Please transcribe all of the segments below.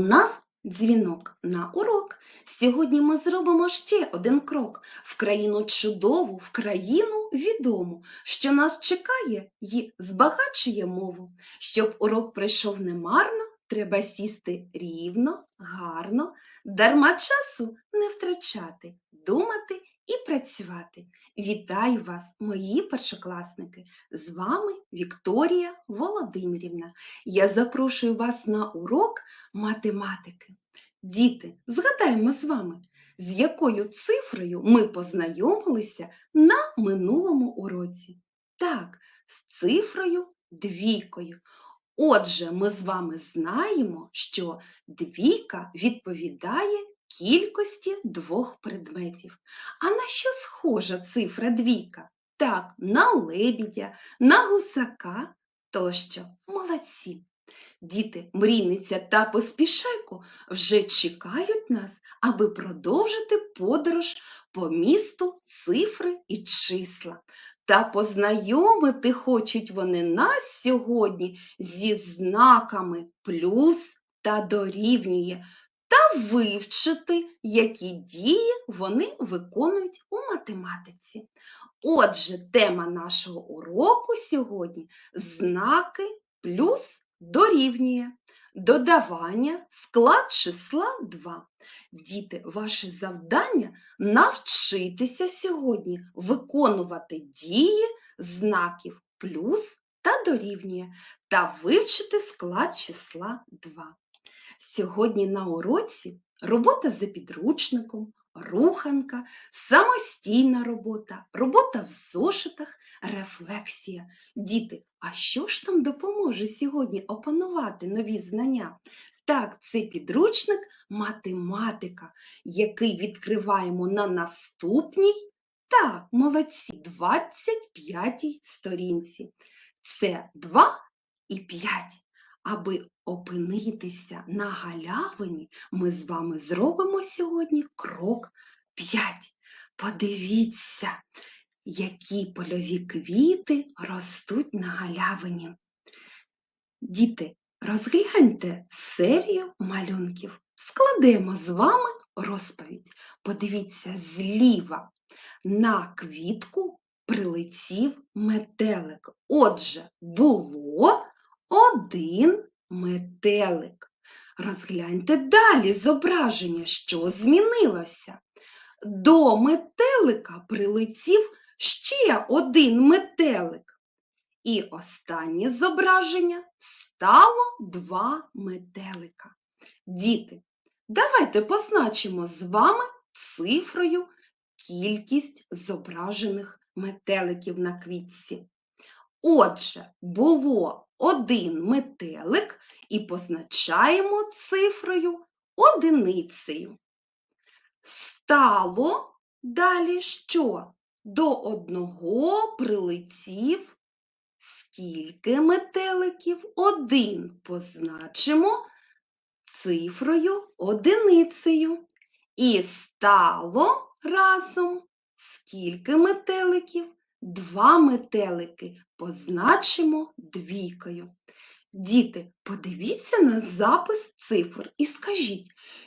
Пролунав дзвінок на урок. Сьогодні ми зробимо ще один крок в країну чудову, в країну відому, що нас чекає і збагачує мову. Щоб урок пройшов немарно, треба сісти рівно, гарно, дарма часу не втрачати, думати і працювати. Вітаю вас, мої першокласники! З вами Вікторія Володимирівна. Я запрошую вас на урок математики. Діти, згадаємо з вами, з якою цифрою ми познайомилися на минулому уроці. Так, з цифрою двійкою. Отже, ми з вами знаємо, що двійка відповідає кількості двох предметів. А на що схожа цифра двійка? Так, на лебідя, на гусака тощо. Молодці! Діти, мрійниця та поспішайко вже чекають нас, аби продовжити подорож по місту цифри і числа. Та познайомити хочуть вони нас сьогодні зі знаками плюс та дорівнює, та вивчити, які дії вони виконують у математиці. Отже, тема нашого уроку сьогодні знаки плюс дорівнює. Додавання, склад числа 2. Діти, ваше завдання навчитися сьогодні виконувати дії знаків плюс та дорівнює та вивчити склад числа 2. Сьогодні на уроці робота за підручником, руханка, самостійна робота, робота в зошитах, рефлексія. Діти, а що ж нам допоможе сьогодні опанувати нові знання? Так, це підручник математика, який відкриваємо на наступній, так, молодці, 25 сторінці. Це 2 і 5. Аби опинитися на галявині, ми з вами зробимо сьогодні крок 5. Подивіться, які польові квіти ростуть на галявині. Діти, розгляньте серію малюнків. Складемо з вами розповідь. Подивіться зліва на квітку прилетів метелик. Отже, було один метелик. Розгляньте далі зображення, що змінилося. До метелика прилетів ще один метелик. І останнє зображення стало два метелика. Діти, давайте позначимо з вами цифрою кількість зображених метеликів на квітці. Отже, було один метелик і позначаємо цифрою одиницею. Стало далі що? До одного прилетів скільки метеликів? Один позначимо цифрою одиницею. І стало разом скільки метеликів? Два метелики позначимо двійкою. Діти, подивіться на запис цифр і скажіть,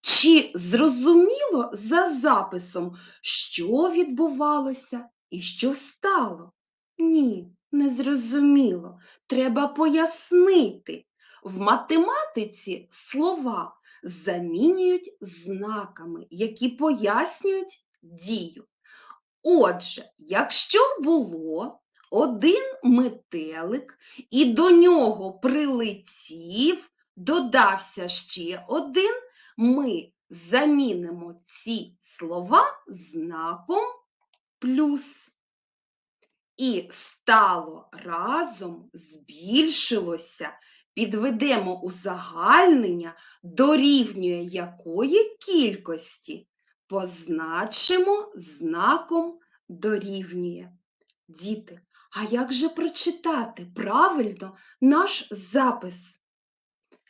чи зрозуміло за записом, що відбувалося і що стало? Ні, не зрозуміло. Треба пояснити. В математиці слова замінюють знаками, які пояснюють дію. Отже, якщо було один метелик і до нього прилетів, додався ще один, ми замінимо ці слова знаком плюс. І стало разом, збільшилося, підведемо узагальнення, дорівнює якої кількості позначимо знаком дорівнює. Діти, а як же прочитати правильно наш запис?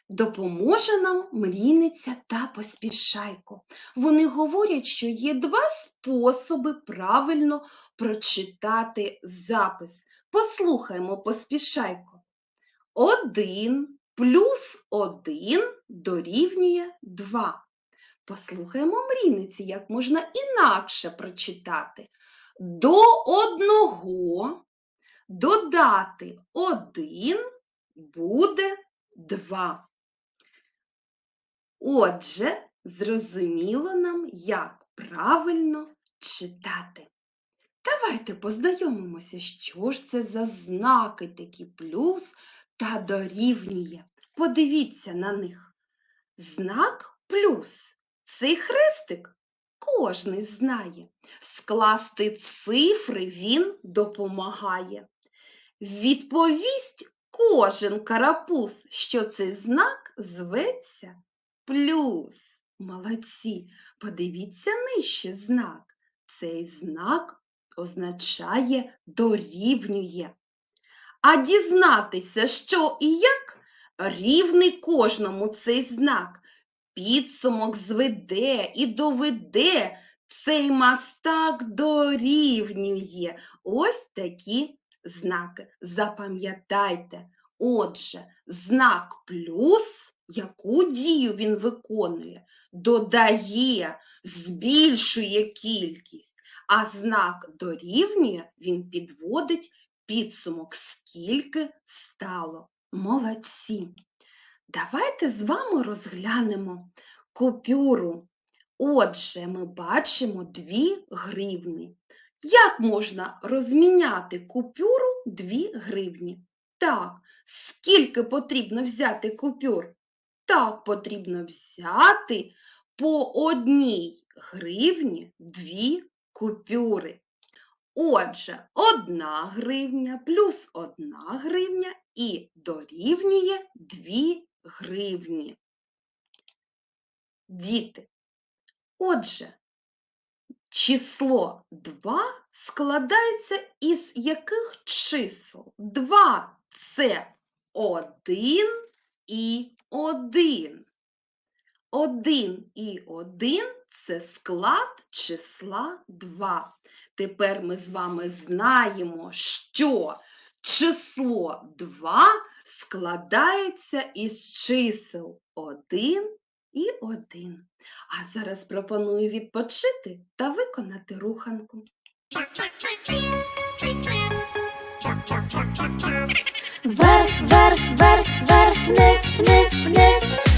Допоможе нам мрійниця та поспішайко. Вони говорять, що є два способи правильно прочитати запис. Послухаймо поспішайко. Один плюс 1 дорівнює 2. Послухаємо мрійниці, як можна інакше прочитати. До одного додати 1 буде 2. Отже, зрозуміло нам, як правильно читати. Давайте познайомимося, що ж це за знаки такі плюс та дорівнює. Подивіться на них. Знак плюс. Цей хрестик кожний знає. Скласти цифри він допомагає. Відповість кожен карапуз, що цей знак зветься плюс. Молодці, подивіться нижче знак. Цей знак означає дорівнює. А дізнатися, що і як, рівний кожному цей знак. Підсумок зведе і доведе, цей мастак дорівнює. Ось такі знаки. Запам'ятайте. Отже, знак плюс, яку дію він виконує, додає, збільшує кількість, а знак дорівнює він підводить підсумок, скільки стало. Молодці! Давайте з вами розглянемо купюру. Отже, ми бачимо дві гривні. Як можна розміняти купюру 2 гривні? Так, скільки потрібно взяти купюр? Так, потрібно взяти по одній гривні дві купюри. Отже, одна гривня плюс одна гривня і дорівнює 2 гривні. Діти, отже, число 2 складається із яких чисел? 2 – це 1 і 1. 1 і 1 – це склад числа 2. Тепер ми з вами знаємо, що число 2 складається із чисел 1 і 1. А зараз пропоную відпочити та виконати руханку. Вверх, вверх, вверх, вверх, вниз, вниз, вниз.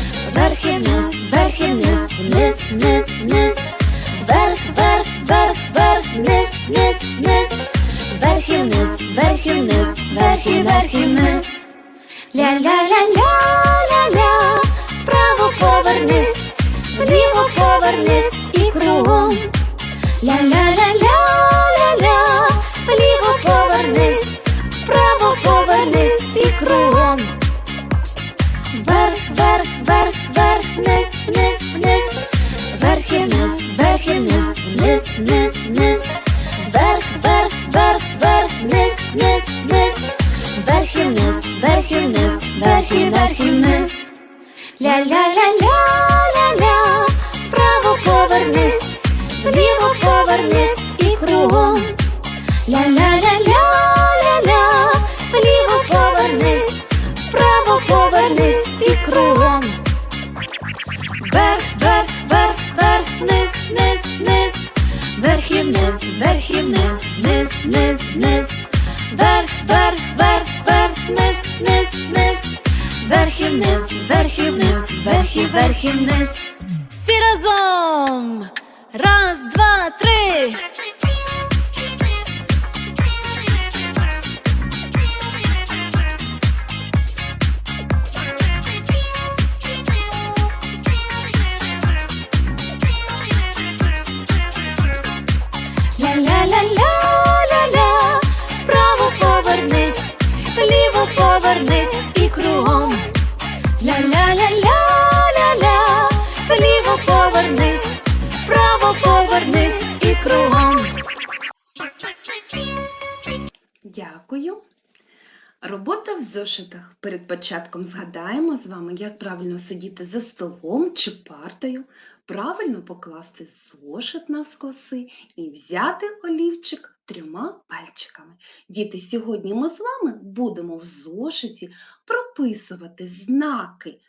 І вверх вниз. Всі разом. Раз, два, зошитах. Перед початком згадаємо з вами, як правильно сидіти за столом чи партою, правильно покласти зошит навскоси і взяти олівчик трьома пальчиками. Діти, сьогодні ми з вами будемо в зошиті записувати знаки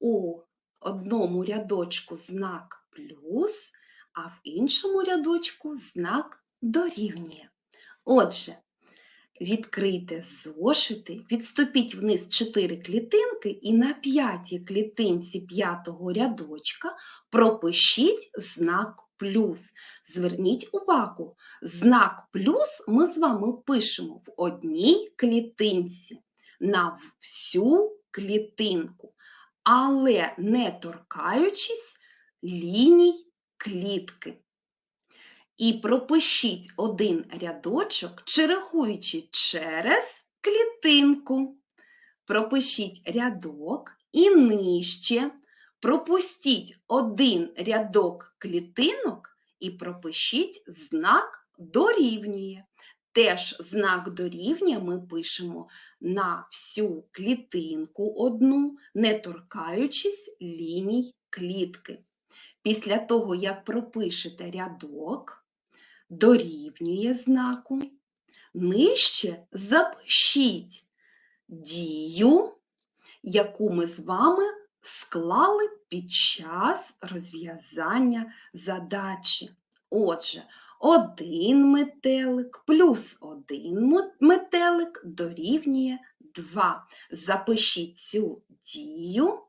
у одному рядочку знак плюс, а в іншому рядочку знак дорівнює. Отже, відкрийте зошити, відступіть вниз 4 клітинки і на п'ятій клітинці п'ятого рядочка пропишіть знак плюс. Зверніть увагу, знак плюс ми з вами пишемо в одній клітинці на всю клітинку, але не торкаючись ліній клітки. І пропишіть один рядочок, черегуючи через клітинку. Пропишіть рядок і нижче пропустіть один рядок клітинок і пропишіть знак дорівнює. Теж знак дорівнює ми пишемо на всю клітинку одну, не торкаючись ліній клітки. Після того, як пропишете рядок, дорівнює знаку, нижче запишіть дію, яку ми з вами склали під час розв'язання задачі. Отже, один метелик плюс один метелик дорівнює 2. Запишіть цю дію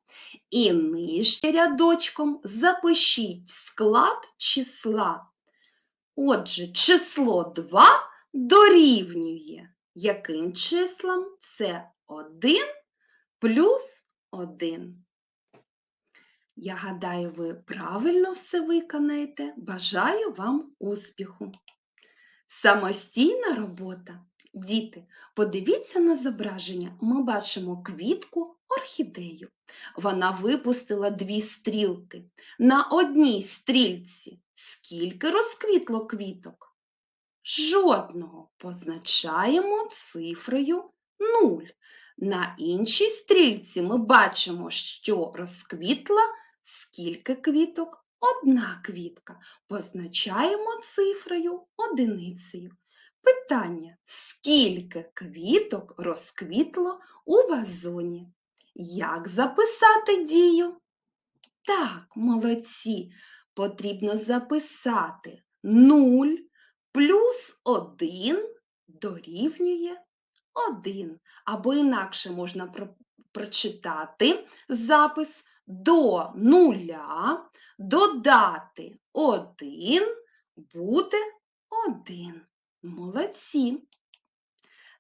і нижче рядочком запишіть склад числа. Отже, число 2 дорівнює яким числам? Це 1 плюс 1. Я гадаю, ви правильно все виконаєте. Бажаю вам успіху. Самостійна робота. Діти, подивіться на зображення. Ми бачимо квітку орхідею. Вона випустила дві стрілки. На одній стрільці скільки розквітло квіток? Жодного позначаємо цифрою 0. На іншій стрільці ми бачимо, що розквітла скільки квіток? Одна квітка. Позначаємо цифрою одиницею. Питання: скільки квіток розквітло у вазоні? Як записати дію? Так, молодці, потрібно записати 0 плюс 1 дорівнює 1. Або інакше можна про- прочитати запис до нуля додати 1 буде 1. Молодці.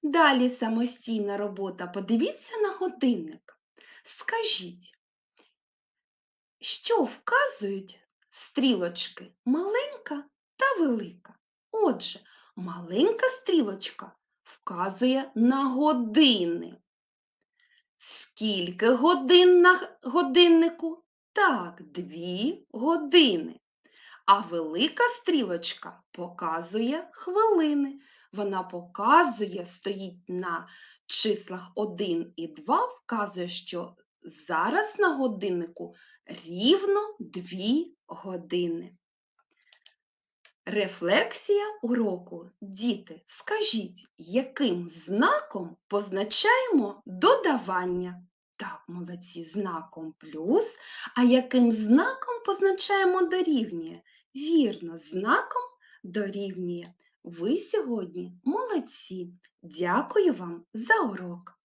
Далі самостійна робота. Подивіться на годинник. Скажіть, що вказують стрілочки маленька та велика? Отже, маленька стрілочка вказує на години. Скільки годин на годиннику? Так, дві години. А велика стрілочка показує хвилини. Вона показує, стоїть на числах 1 і 2, вказує, що зараз на годиннику рівно 2 години. Рефлексія уроку. Діти, скажіть, яким знаком позначаємо додавання? Так, молодці, знаком плюс. А яким знаком позначаємо дорівнює? Вірно, знаком дорівнює. Ви сьогодні молодці. Дякую вам за урок.